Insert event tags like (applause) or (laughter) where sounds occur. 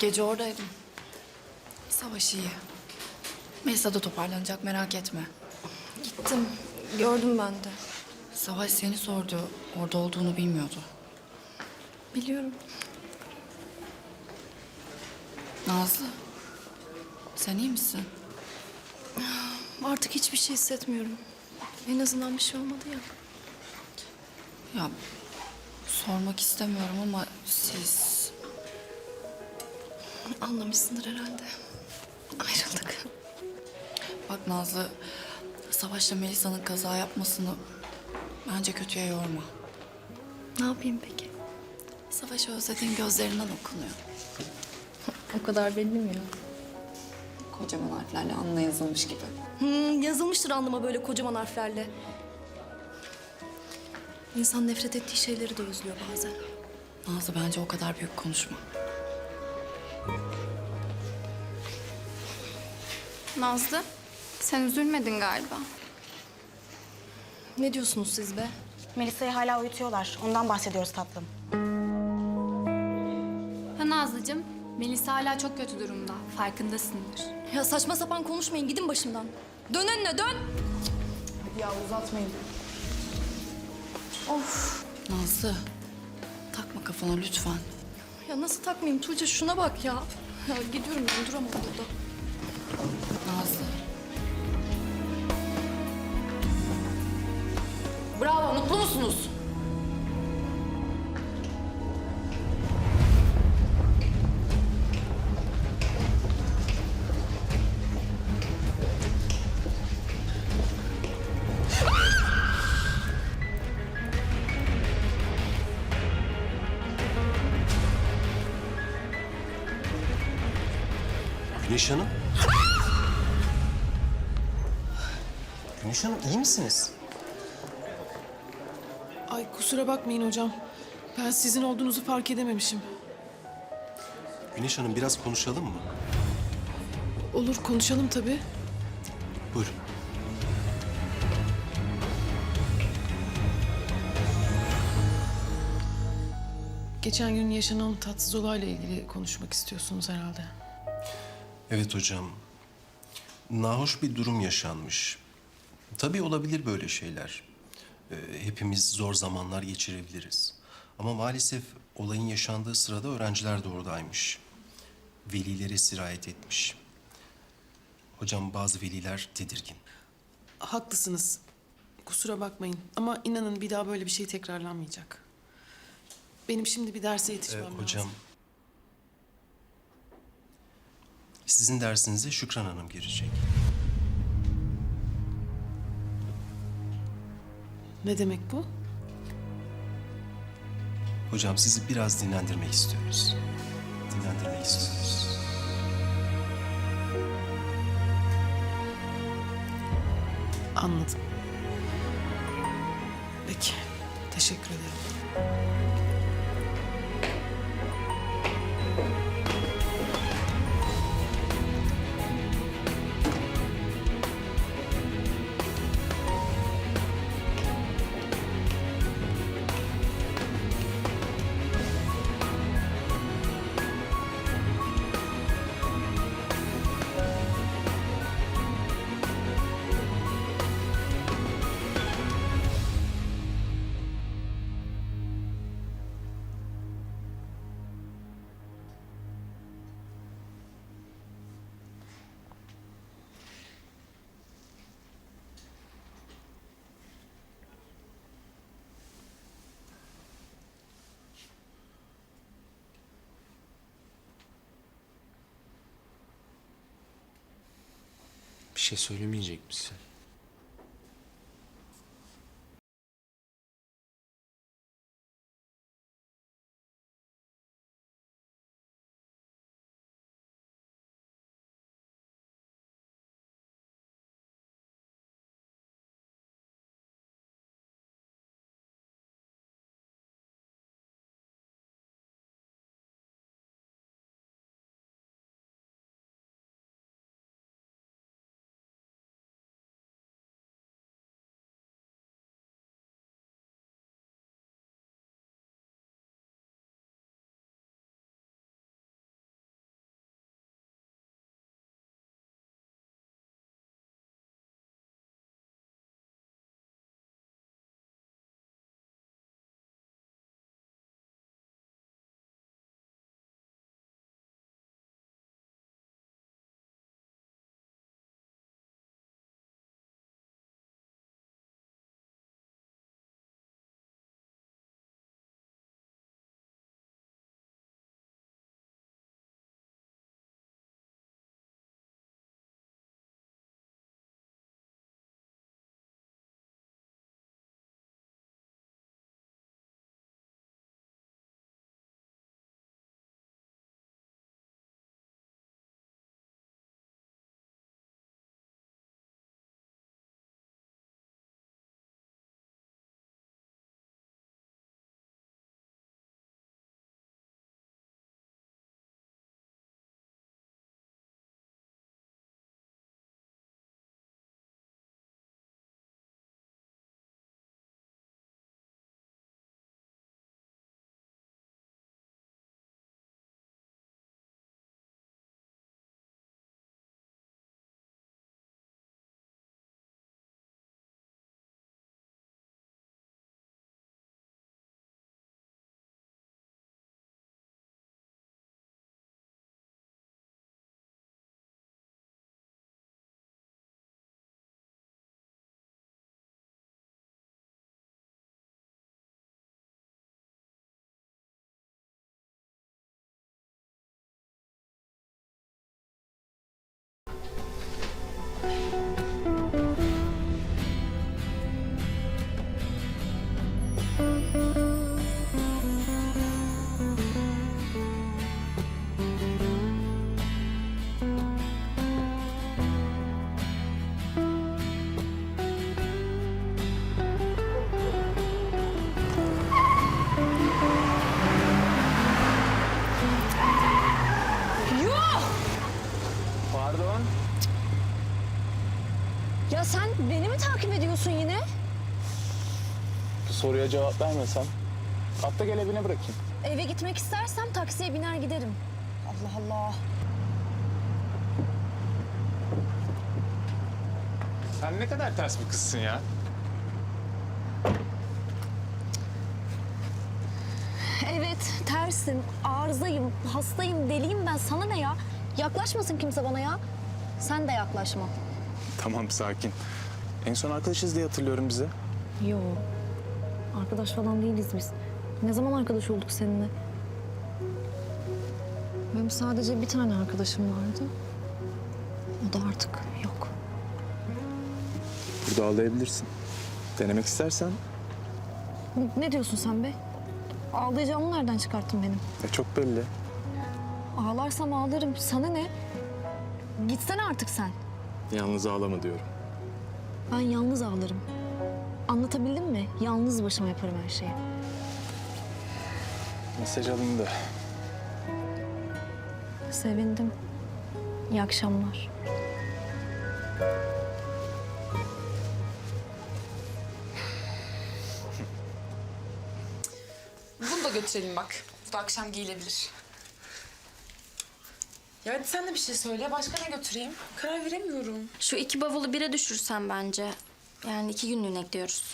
Gece oradaydım. Savaş iyi. Melisa da toparlanacak merak etme. Gittim. Gördüm ben de. Savaş seni sordu. Orada olduğunu bilmiyordu. Biliyorum. Nazlı. Sen iyi misin? Artık hiçbir şey hissetmiyorum. En azından bir şey olmadı ya. Ya sormak istemiyorum ama siz... Anlamışsındır herhalde. Ayrıldık. Bak Nazlı, Savaş'la Melisa'nın kaza yapmasını bence kötüye yorma. Ne yapayım peki? Savaş'ı özlediğin gözlerinden okunuyor. (laughs) O kadar belli mi ya? Kocaman harflerle anla yazılmış gibi. Hmm, yazılmıştır anlıma böyle kocaman harflerle. İnsan nefret ettiği şeyleri de özlüyor bazen. Nazlı bence o kadar büyük konuşma. Nazlı, sen üzülmedin galiba. Ne diyorsunuz siz be? Melisa'yı hala uyutuyorlar. Ondan bahsediyoruz tatlım. Ha Nazlıcığım, Melisa hala çok kötü durumda. Farkındasındır. Ya saçma sapan konuşmayın gidin başımdan. Dön önüne dön. Nazlı, takma kafana lütfen. Ya nasıl takmayayım Tuğçe şuna bak ya. Ya gidiyorum ben duramam burada. Nazlı. Bravo, mutlu musunuz? Güneş Hanım. Güneş Hanım iyi misiniz? Ay kusura bakmayın hocam. Ben sizin olduğunuzu fark edememişim. Güneş Hanım biraz konuşalım mı? Olur konuşalım tabii. Buyurun. Geçen gün yaşanan tatsız olayla ilgili konuşmak istiyorsunuz herhalde. Evet hocam. Nahoş bir durum yaşanmış. Tabii olabilir böyle şeyler. Ee, hepimiz zor zamanlar geçirebiliriz. Ama maalesef olayın yaşandığı sırada öğrenciler de oradaymış. Velilere sirayet etmiş. Hocam bazı veliler tedirgin. Haklısınız. Kusura bakmayın ama inanın bir daha böyle bir şey tekrarlanmayacak. Benim şimdi bir derse Ee, yetişmem lazım. hocam... Sizin dersinize Şükran Hanım girecek. Ne demek bu? Hocam sizi biraz dinlendirmek istiyoruz. Dinlendirmek istiyoruz. Anladım. Peki. Teşekkür ederim. Şey söylemeyecek misin? Sen beni mi takip ediyorsun yine? Bu soruya cevap vermesem atla gel evine bırakayım. Eve gitmek istersem taksiye biner giderim. Allah Allah. Sen ne kadar ters bir kızsın ya. Evet, tersim, arızayım, hastayım, deliyim ben. Sana ne ya? Yaklaşmasın kimse bana ya. Sen de yaklaşma. Tamam sakin. En son arkadaşız diye hatırlıyorum bizi. Yo. Arkadaş falan değiliz biz. Ne zaman arkadaş olduk seninle? Benim sadece bir tane arkadaşım vardı. O da artık yok. Burada ağlayabilirsin. Denemek istersen Ne- diyorsun sen be? Ağlayacağımı nereden çıkarttın benim? e, çok belli. Ağlarsam ağlarım. Sana ne? Gitsene artık sen. Yalnız ağlama diyorum. Ben yalnız ağlarım. Anlatabildim mi? Yalnız başıma yaparım her şeyi. Mesaj alındı. Sevindim. İyi akşamlar. Bunu da götürelim bak. Bu da akşam giyilebilir. Ya hadi sen de bir şey söyle. Başka ne götüreyim? Karar veremiyorum. Şu iki bavulu bire düşürsen bence. Yani iki günlüğüne gidiyoruz.